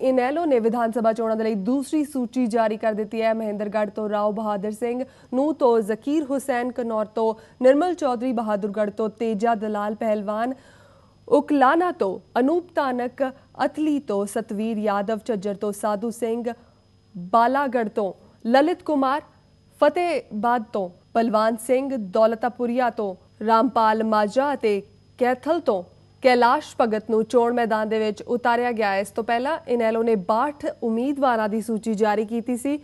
ਇਨੈਲੋ ਨੇ ਵਿਧਾਨ ਸਭਾ ਚੋਣਾਂ ਦੇ ਲਈ ਦੂਸਰੀ ਸੂਚੀ ਜਾਰੀ ਕਰ ਦਿੱਤੀ ਹੈ। ਮਹਿੰਦਰਗੜ੍ਹ ਤੋਂ ਰਾਓ ਬਹਾਦਰ ਸਿੰਘ ਨੂੰ ਤੋਂ ਜ਼ਕੀਰ ਹੁਸੈਨ ਕਨੌਰ ਤੋਂ ਨਿਰਮਲ ਚੌਧਰੀ, ਬਹਾਦਰਗੜ੍ਹ ਤੋਂ ਤੇਜਾ ਦਲਾਲ ਪਹਿਲਵਾਨ, ਉਕਲਾਨਾ ਤੋਂ ਅਨੂਪ ਤਾਨਕ ਅਥਲੀ ਤੋਂ ਸਤਵੀਰ ਯਾਦਵ, ਝੱਜਰ ਤੋਂ ਸਾਧੂ ਸਿੰਘ ਬਾਲਾਗੜ ਤੋਂ ਲਲਿਤ ਕੁਮਾਰ, ਫਤਿਹਬਾਦ ਤੋਂ ਬਲਵਾਨ ਸਿੰਘ, ਦੌਲਤਾਪੁਰੀਆ ਤੋਂ ਰਾਮਪਾਲ ਮਾਜਾ ਅਤੇ ਕੈਥਲ ਤੋਂ ਕੈਲਾਸ਼ ਭਗਤ ਨੂੰ ਚੋਣ ਮੈਦਾਨ ਦੇ ਵਿੱਚ ਉਤਾਰਿਆ ਗਿਆ। ਇਸ ਤੋਂ ਪਹਿਲਾਂ ਇਨੈਲੋ ਨੇ 62 ਉਮੀਦਵਾਰਾਂ ਦੀ ਸੂਚੀ ਜਾਰੀ ਕੀਤੀ ਸੀ।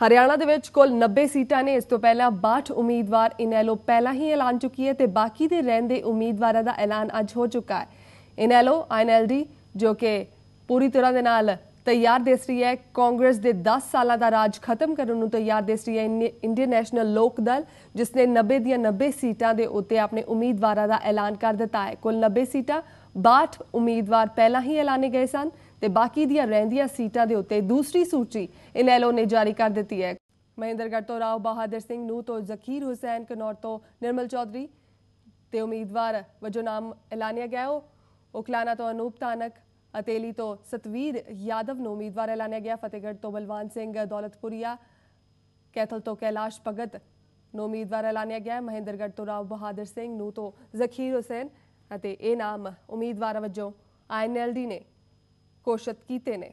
ਹਰਿਆਣਾ ਦੇ ਵਿੱਚ ਕੁੱਲ 90 ਸੀਟਾਂ ਨੇ। ਇਸ ਤੋਂ ਪਹਿਲਾਂ 62 ਉਮੀਦਵਾਰ ਇਨੈਲੋ ਪਹਿਲਾਂ ਹੀ ਐਲਾਨ ਚੁੱਕੀ ਹੈ ਤੇ ਬਾਕੀ ਦੇ ਰਹਿੰਦੇ ਉਮੀਦਵਾਰਾਂ ਦਾ ਐਲਾਨ ਅੱਜ ਹੋ ਚੁੱਕਾ ਹੈ। ਇਨੈਲੋ ਆਈਐਨਐਲਡੀ ਜੋ ਕਿ ਪੂਰੀ ਤਰ੍ਹਾਂ ਦੇ ਨਾਲ ਤਿਆਰ ਦਿਸ ਰਹੀ ਹੈ। ਕਾਂਗਰਸ ਦੇ 10 ਸਾਲਾਂ ਦਾ ਰਾਜ ਖਤਮ ਕਰਨ ਨੂੰ ਤਿਆਰ ਦਿਸ ਰਹੀ ਹੈ ਇੰਡੀਅਨ ਨੈਸ਼ਨਲ ਲੋਕ ਦਲ, ਜਿਸ ਨੇ 90 ਦੀਆਂ 90 ਸੀਟਾਂ ਦੇ ਉੱਤੇ ਆਪਣੇ ਉਮੀਦਵਾਰਾਂ ਦਾ ਐਲਾਨ ਕਰ ਦਿੱਤਾ ਹੈ। ਕੁੱਲ 90 ਸੀਟਾਂ 62 ਉਮੀਦਵਾਰ ਪਹਿਲਾਂ ਹੀ ਐਲਾਨੇ ਗਏ ਸਨ ਤੇ ਬਾਕੀ ਦੀਆਂ ਰਹਿੰਦੀਆਂ ਸੀਟਾਂ ਦੇ ਉੱਤੇ ਦੂਸਰੀ ਸੂਚੀ ਇਨੈਲੋ ਨੇ ਜਾਰੀ ਕਰ ਦਿੱਤੀ ਹੈ। ਮਹਿੰਦਰਗੜ੍ਹ ਤੋਂ ਰਾਓ ਬਹਾਦਰ ਸਿੰਘ ਨੂੰ ਤੋਂ ਜ਼ਕੀਰ ਹੁਸੈਨ, ਕਨੌਰ ਤੋਂ ਨਿਰਮਲ ਚੌਧਰੀ ਤੇ ਉਮੀਦਵਾਰ ਵਜੋਂ ਨਾਮ ਐਲਾਨਿਆ ਗਿਆ ਉਹ ਉਕਲਾਨਾ ਤੋਂ ਅਨੂਪ ਤਾਨਕ ਅਤੇਲੀ ਤੋਂ ਸਤਵੀਰ ਯਾਦਵ ਨੂੰ ਉਮੀਦਵਾਰ ਐਲਾਨਿਆ ਗਿਆ। ਫਤਿਹਗੜ੍ਹ ਤੋਂ ਬਲਵਾਨ ਸਿੰਘ ਦੌਲਤਪੁਰੀਆ, ਕੈਥਲ ਤੋਂ ਕੈਲਾਸ਼ ਭਗਤ ਨੂੰ ਉਮੀਦਵਾਰ ਐਲਾਨਿਆ ਗਿਆ। ਮਹਿੰਦਰਗੜ੍ਹ ਤੋਂ ਰਾਓ ਬਹਾਦਰ ਸਿੰਘ ਨੂੰ ਤੋਂ ਜ਼ਖੀਰ ਹੁਸੈਨ ਅਤੇ ਇਹ ਨਾਮ ਉਮੀਦਵਾਰ ਵਜੋਂ ਆਈਐਨਐਲਡੀ ਨੇ ਘੋਸ਼ਿਤ ਕੀਤੇ ਨੇ।